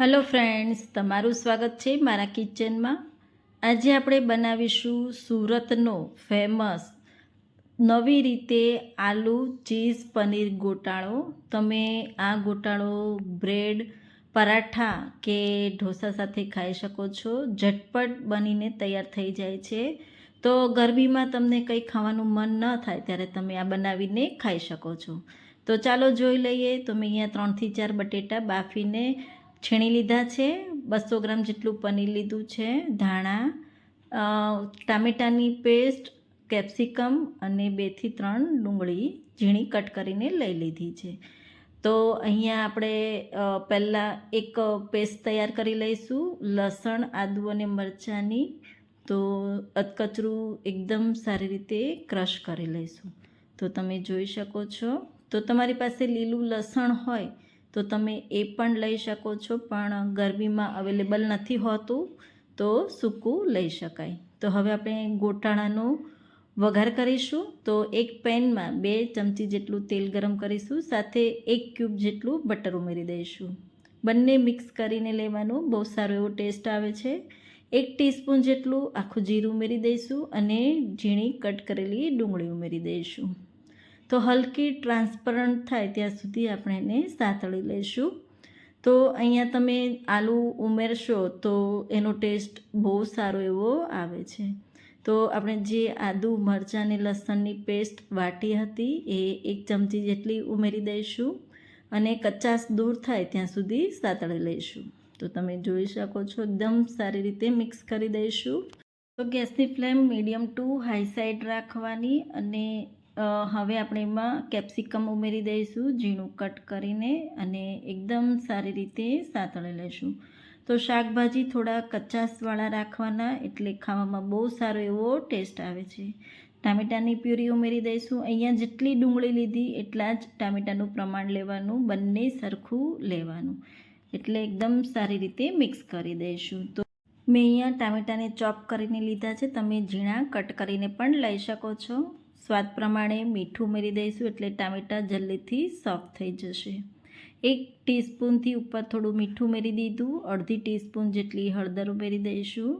Hello friends તમારું સ્વાગત છે મારા કિચનમાં. આજે આપણે બનાવીશું સુરતનો ફેમસ નવી રીતે આલુ ચીઝ પનીર ગોટાળો. તમે આ ગોટાળો બ્રેડ, પરાઠા કે ઢોસા સાથે ખાઈ શકો છો. ઝટપટ બનીને તૈયાર થઈ જાય છે. તો ગરમીમાં તમને કંઈ ખાવાનું મન ન થાય ત્યારે તમે આ બનાવીને ખાઈ શકો છો. તો ચાલો જોઈ લઈએ. તો મેં અહીંયા ત્રણથી ચાર બટેટા બાફીને છીણી લીધા છે, બસો ગ્રામ જેટલું પનીર લીધું છે, ધાણા ટામેટાની પેસ્ટ, કેપ્સિકમ અને બેથી ત્રણ ડુંગળી ઝીણી કટ કરીને લઈ લીધી છે. તો અહીંયા આપણે પહેલાં એક પેસ્ટ તૈયાર કરી લઈશું, લસણ, આદુ અને મરચાંની. તો અધકચરું એકદમ સારી રીતે ક્રશ કરી લઈશું. તો તમે જોઈ શકો છો. તો તમારી પાસે લીલું લસણ હોય તો તમે એ પણ લઈ શકો છો, પણ ગરમીમાં અવેલેબલ નથી હોતું તો સૂકું લઈ શકાય. તો હવે આપણે ગોટાળાનો વઘાર કરીશું. તો એક પેનમાં બે ચમચી જેટલું તેલ ગરમ કરીશું, સાથે એક ક્યુબ જેટલું બટર ઉમેરી દઈશું. બંને મિક્સ કરીને લેવાનું, બહુ સારો એવો ટેસ્ટ આવે છે. એક ટીસ્પૂન જેટલું આખું જીરું ઉમેરી દઈશું અને ઝીણી કટ કરેલી ડુંગળી ઉમેરી દઈશું. તો હલકી ટ્રાન્સપરન્ટ થાય ત્યાં સુધી આપણે એને સાતળી લઈશું. તો અહીંયા તમે આલુ ઉમેરશો તો એનો ટેસ્ટ બહુ સારો એવો આવે છે. તો આપણે જે આદુ, મરચાં અને લસણની પેસ્ટ વાટી હતી એ એક ચમચી જેટલી ઉમેરી દઈશું અને કચાસ દૂર થાય ત્યાં સુધી સાતળી લઈશું. તો તમે જોઈ શકો છો એકદમ સારી રીતે મિક્સ કરી દઈશું. તો ગેસની flame medium to high side રાખવાની અને હવે આપણે એમાં કેપ્સિકમ ઉમેરી દઈશું, ઝીણું કટ કરીને અને એકદમ સારી રીતે સાતળી લઈશું તો શાકભાજી થોડા કચાસવાળા રાખવાના એટલે ખાવામાં બહુ સારો એવો ટેસ્ટ આવે છે. ટામેટાની પ્યુરી ઉમેરી દઈશું. અહીંયા જેટલી ડુંગળી લીધી એટલા જ ટામેટાનું પ્રમાણ લેવાનું, બંને સરખું લેવાનું. એટલે એકદમ સારી રીતે મિક્સ કરી દઈશું. તો મેં અહીંયા ટામેટાને ચોપ કરીને લીધા છે. તમે ઝીણા કટ કરીને પણ લઈ શકો છો. સ્વાદ પ્રમાણે મીઠું ઉમેરી દઈશું એટલે ટામેટાં જલ્દીથી સોફ્ટ થઈ જશે. એક ટીસ્પૂનથી ઉપર થોડું મીઠું ઉમેરી દીધું, અડધી ટીસ્પૂન જેટલી હળદર ઉમેરી દઈશું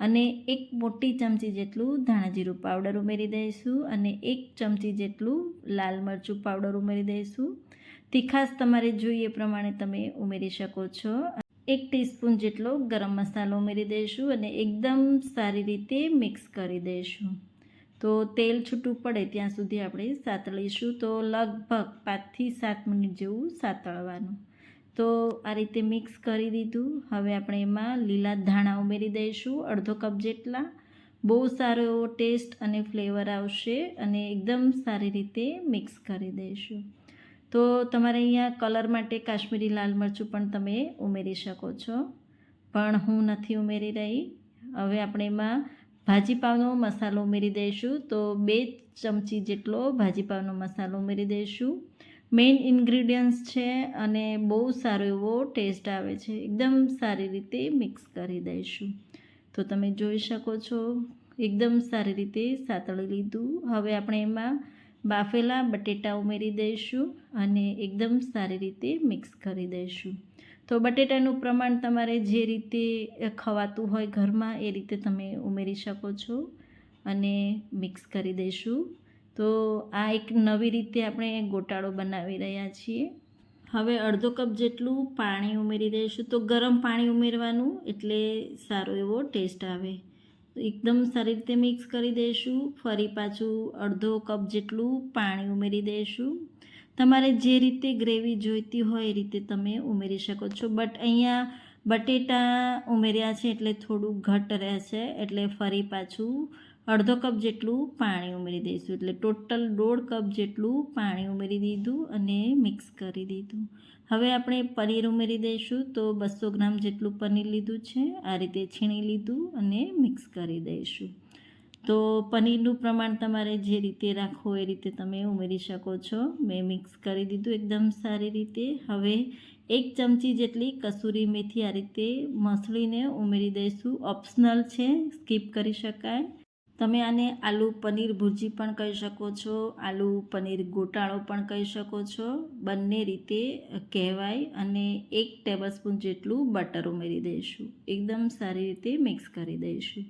અને એક મોટી ચમચી જેટલું ધાણાજીરું પાવડર ઉમેરી દઈશું અને એક ચમચી જેટલું લાલ મરચું પાવડર ઉમેરી દઈશું. તીખાસ તમારે જોઈએ પ્રમાણે તમે ઉમેરી શકો છો. એક ટીસ્પૂન જેટલો ગરમ મસાલો ઉમેરી દઈશું અને એકદમ સારી રીતે મિક્સ કરી દઈશું. તો તેલ છૂટું પડે ત્યાં સુધી આપણે સાતળીશું. તો લગભગ પાંચથી સાત મિનિટ જેવું સાતળવાનું. તો આ રીતે મિક્સ કરી દીધું. હવે આપણે એમાં લીલા ધાણા ઉમેરી દઈશું, અડધો કપ જેટલા. બહુ સારો એવો ટેસ્ટ અને ફ્લેવર આવશે અને એકદમ સારી રીતે મિક્સ કરી દઈશું. તો તમારે અહીંયા કલર માટે કાશ્મીરી લાલ મરચું પણ તમે ઉમેરી શકો છો. પણ હું નથી ઉમેરી રહી. હવે આપણે એમાં ભાજીપાવનો મસાલો ઉમેરી દઈશું. તો બે ચમચી જેટલો ભાજીપાવનો મસાલો ઉમેરી દઈશું. મેઇન ઇન્ગ્રીડિયન્ટ્સ છે અને બહુ સારો એવો ટેસ્ટ આવે છે. એકદમ સારી રીતે મિક્સ કરી દઈશું. તો તમે જોઈ શકો છો, એકદમ સારી રીતે સાતળી લીધું. હવે આપણે એમાં બાફેલા બટેટા ઉમેરી દઈશું અને એકદમ સારી રીતે મિક્સ કરી દઈશું. તો બટેટાનું પ્રમાણ તમારે જે રીતે ખવાતું હોય ઘરમાં એ રીતે તમે ઉમેરી શકો છો અને મિક્સ કરી દઈશું. તો આ એક નવી રીતે આપણે ગોટાળો બનાવી રહ્યા છીએ. હવે અડધો કપ જેટલું પાણી ઉમેરી દઈશું. તો ગરમ પાણી ઉમેરવાનું એટલે સારો એવો ટેસ્ટ આવે. એકદમ સારી રીતે મિક્સ કરી દઈશું. ફરી પાછું અડધો કપ જેટલું પાણી ઉમેરી દઈશું. તમારે જે રીતે ગ્રેવી જોઈતી હોય એ રીતે તમે ઉમેરી શકો છો. બટ અહીંયા બટેટા ઉમેર્યા છે એટલે થોડું ઘટ રહેશે એટલે ફરી પાછું અડધો કપ જેટલું પાણી ઉમેરી દઈશું. એટલે ટોટલ દોઢ કપ જેટલું પાણી ઉમેરી દીધું અને મિક્સ કરી દીધું. હવે આપણે પનીર ઉમેરી દઈશું. તો બસો ગ્રામ જેટલું પનીર લીધું છે. આ રીતે છીણી લીધું અને મિક્સ કરી દઈશું. તો પનીરનું પ્રમાણ તમારે જે રીતે રાખવું એ રીતે તમે ઉમેરી શકો છો. મેં મિક્સ કરી દીધું એકદમ સારી રીતે. હવે એક ચમચી જેટલી કસૂરી મેથી આ રીતે મસળીને ઉમેરી દઈશું. ઓપ્શનલ છે, સ્કીપ કરી શકાય. તમે આને આલુ પનીર ભુરજી પણ કહી શકો છો, આલુ પનીર ગોટાળો પણ કહી શકો છો. બંને રીતે કહેવાય અને એક ટેબલસ્પૂન જેટલું બટર ઉમેરી દઈશું. એકદમ સારી રીતે મિક્સ કરી દઈશું.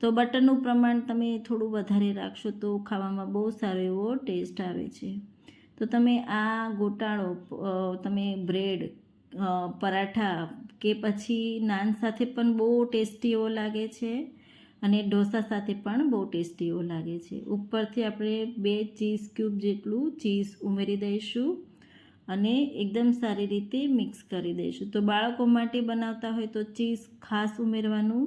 તો બટરનું પ્રમાણ તમે થોડું વધારે રાખશો તો ખાવામાં બહુ સારો એવો ટેસ્ટ આવે છે. તો તમે આ ગોટાળો તમે બ્રેડ પરાઠા કે પછી નાન સાથે પણ બહુ ટેસ્ટી એવો લાગે છે. અને ઢોસા સાથે પણ બહુ ટેસ્ટી એવો લાગે છે. ઉપરથી આપણે બે ચીઝ ક્યુબ જેટલું ચીઝ ઉમેરી દઈશું અને એકદમ સારી રીતે મિક્સ કરી દઈશું. તો બાળકો માટે બનાવતા હોય તો ચીઝ ખાસ ઉમેરવાનું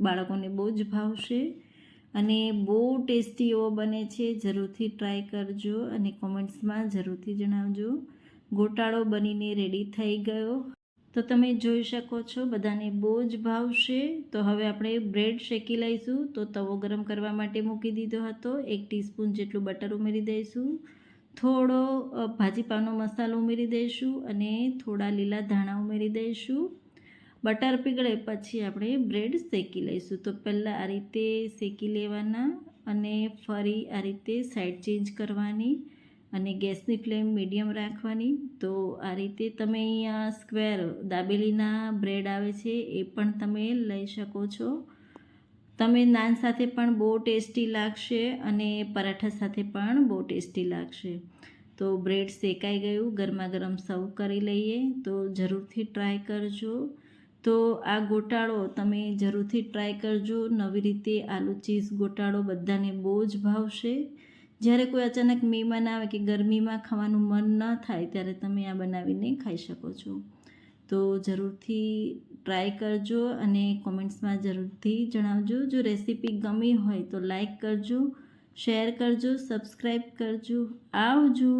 બાળકોને બહુ જ ભાવશે અને બહુ ટેસ્ટી એવો બને છે. જરૂરથી ટ્રાય કરજો અને કોમેન્ટ્સમાં જરૂરથી જણાવજો. ગોટાળો બનીને રેડી થઈ ગયો. તો તમે જોઈ શકો છો, બધાને બહુ જ ભાવશે તો હવે આપણે બ્રેડ શેકી લઈશું. તો તવો ગરમ કરવા માટે મૂકી દીધો હતો. એક ટીસ્પૂન જેટલું બટર ઉમેરી દઈશું. થોડો ભાજીપાનો મસાલો ઉમેરી દઈશું અને થોડા લીલા ધાણા ઉમેરી દઈશું. બટર પીગળે પછી આપણે બ્રેડ શેકી લઈશું. તો પહેલાં આ રીતે શેકી લેવાના અને ફરી આ રીતે સાઈડ ચેન્જ કરવાની. અને ગેસની ફ્લેમ મીડિયમ રાખવાની. તો આ રીતે તમે અહીંયા સ્ક્વેર દાબેલીના બ્રેડ આવે છે એ પણ તમે લઈ શકો છો. તમે નાન સાથે પણ બહુ ટેસ્ટી લાગશે અને પરાઠા સાથે પણ બહુ ટેસ્ટી લાગશે. તો બ્રેડ શેકાઈ ગયું ગરમા ગરમ સર્વ કરી લઈએ. તો જરૂરથી ટ્રાય કરજો. તો આ ગોટાળો તમે જરૂરથી ટ્રાય કરજો. નવી રીતે આલુ ચીઝ ગોટાળો બધાને બહુ જ ભાવશે. જ્યારે કોઈ અચાનક મહેમાન આવે કે ગરમીમાં ખાવાનું મન ન થાય, ત્યારે તમે આ બનાવીને ખાઈ શકો છો. તો જરૂરથી ટ્રાય કરજો અને કોમેન્ટ્સમાં જરૂરથી જણાવજો. જો રેસીપી ગમી હોય તો લાઈક કરજો, શેર કરજો, સબસ્ક્રાઈબ કરજો. આવજો!